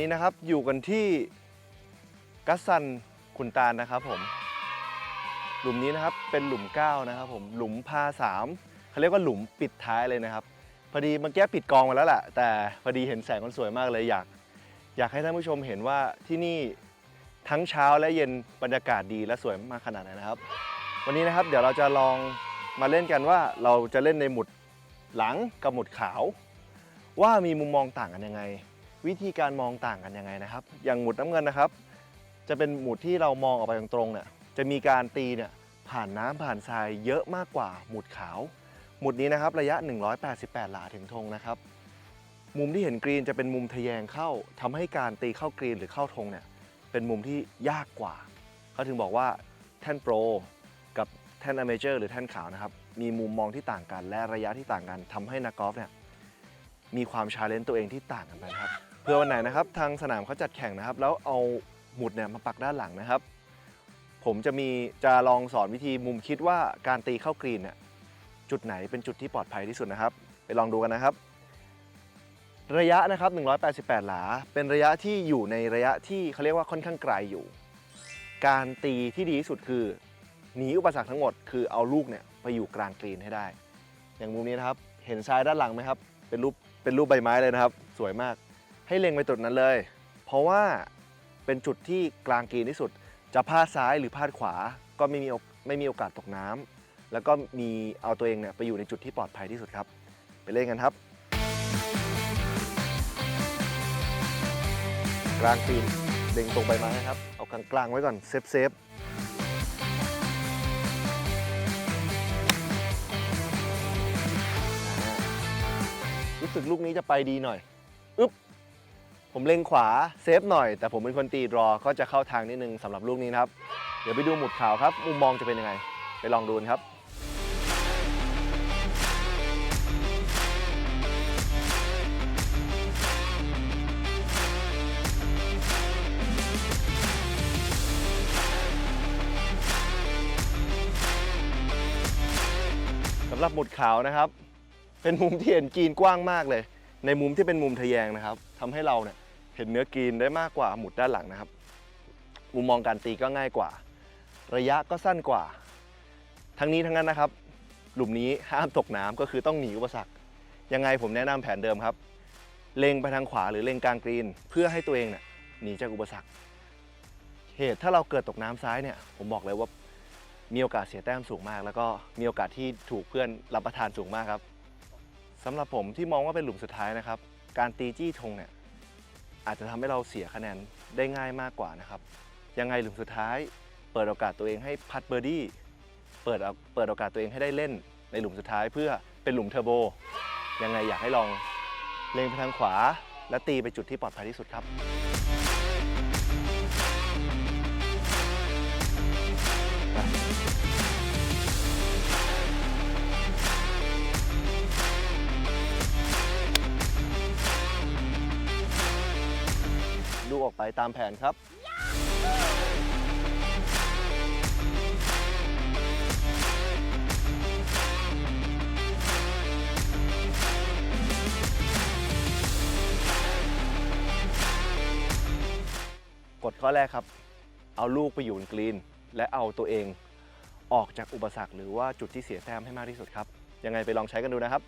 นี้นะครับอยู่กันที่กัสซันคุณตาลนะครับผม หลุมนี้นะครับเป็นหลุม 9 นะครับผมหลุมพา3เขาเรียกว่าหลุมปิดท้ายเลยนะครับ พอดีเมื่อกี้ปิดกองมาแล้วแหละแต่พอดีเห็นแสงมันสวยมากเลยอยาก อยากให้ท่านผู้ชมเห็นว่าที่นี่ทั้งเช้าและเย็นบรรยากาศดีและสวยมากขนาดไหนนะครับ วันนี้นะครับเดี๋ยวเราจะลองมาเล่นกันว่าเราจะเล่นในหมุดหลังกับหมุดขาว ว่ามีมุมมองต่างกันยังไง วิธีการมองต่างกันยังไงนะครับ อย่างหมุดน้ำเงินนะครับ จะเป็นหมุดที่เรามองออกไปตรงๆเนี่ยจะมีการตีเนี่ยผ่านน้ำผ่านทรายเยอะมากกว่าหมุดขาว หมุดนี้นะครับระยะ 188 หลาถึงธงนะครับ มุมที่เห็นกรีนจะเป็นมุมทะแยงเข้าทำให้การตีเข้ากรีนหรือเข้าธงเนี่ยเป็นมุมที่ยากกว่าเขาถึงบอกว่าแท่นโปรกับแท่นอเมเจอร์หรือแท่นขาวนะครับมีมุมมองที่ต่างกัน และระยะที่ต่างกันทำให้นักกอล์ฟเนี่ยมีความชาเลนจ์ตัวเองที่ต่างกันไปครับ เพื่อวันไหนนะครับทางสนามเขาจัดแข่งนะครับ แล้วเอาหมุดเนี่ยมาปักด้านหลังนะครับ ผมจะมีจะลองสอนวิธีมุมคิดว่าการตีเข้ากรีนเนี่ยจุดไหนเป็นจุดที่ปลอดภัยที่สุดนะครับ ไปลองดูกันนะครับ ระยะนะครับ 188 หลา เป็นระยะที่อยู่ในระยะที่เขาเรียกว่าค่อนข้างไกลอยู่ การตีที่ดีที่สุดคือหนีอุปสรรคทั้งหมดคือเอาลูกเนี่ยไปอยู่กลางกรีนให้ได้ อย่างมุมนี้นะครับ เห็นทรายด้านหลังไหมครับ เป็นรูปเป็นรูปใบไม้เลยนะครับ สวยมาก ให้เล็งไปจุดนั้นเลย เพราะว่าเป็นจุดที่กลางกรีนที่สุด จะพลาดซ้ายหรือพลาดขวาก็ไม่มีไม่มีโอกาสตกน้ำแล้วก็มีเอาตัวเองเนี่ยไปอยู่ในจุดที่ปลอดภัยที่สุดครับ ไปเล่นกันครับ กลางกรีนเล็งตรงใบไม้นะครับ เอากลางกลางไว้ก่อนเซฟเซฟรู้สึกลูกนี้จะไปดีหน่อย อึ๊บ ผมเล็งขวาเซฟหน่อย แต่ผมเป็นคนตีรอก็จะเข้าทางนิดนึงสำหรับลูกนี้นะครับ เดี๋ยวไปดูหมุดขาวครับ มุมมองจะเป็นยังไง ไปลองดูนครับสำหรับหมุดขาวนะครับ เป็นมุมที่เห็นกรีนกว้างมากเลย ในมุมที่เป็นมุมทะแยงนะครับ ทำให้เราเนี่ยเห็นเนื้อกรีนได้มากกว่าหมุดด้านหลังนะครับ มุมมองการตีก็ง่ายกว่า ระยะก็สั้นกว่า ทั้งนี้ทั้งนั้นนะครับ หลุมนี้ห้ามตกน้ำก็คือต้องหนีอุปสรรค ยังไงผมแนะนำแผนเดิมครับ เล็งไปทางขวาหรือเล็งกลางกรีน เพื่อให้ตัวเองเนี่ยหนีจากอุปสรรค เหตุถ้าเราเกิดตกน้ำซ้ายเนี่ยผมบอกเลยว่ามีโอกาสเสียแต้มสูงมาก แล้วก็มีโอกาสที่ถูกเพื่อนรับประทานสูงมากครับสำหรับผมที่มองว่าเป็นหลุมสุดท้ายนะครับ การตีจี้ธงเนี่ยอาจจะทำให้เราเสียคะแนนได้ง่ายมากกว่านะครับ ยังไงหลุมสุดท้าย เปิดโอกาสตัวเองให้พัดเบอร์ดี้เปิดเอาเปิดโอกาสตัวเองให้ได้เล่นในหลุมสุดท้ายเพื่อเป็นหลุมเทอร์โบ ยังไงอยากให้ลองเล็งไปทางขวา และตีไปจุดที่ปลอดภัยที่สุดครับ ไปตามแผนครับ กฎข้อแรกครับ เอาลูกไปอยู่บนกรีน และเอาตัวเองออกจากอุปสรรคหรือว่าจุดที่เสียแต้มให้มากที่สุดครับ ยังไงไปลองใช้กันดูนะครับ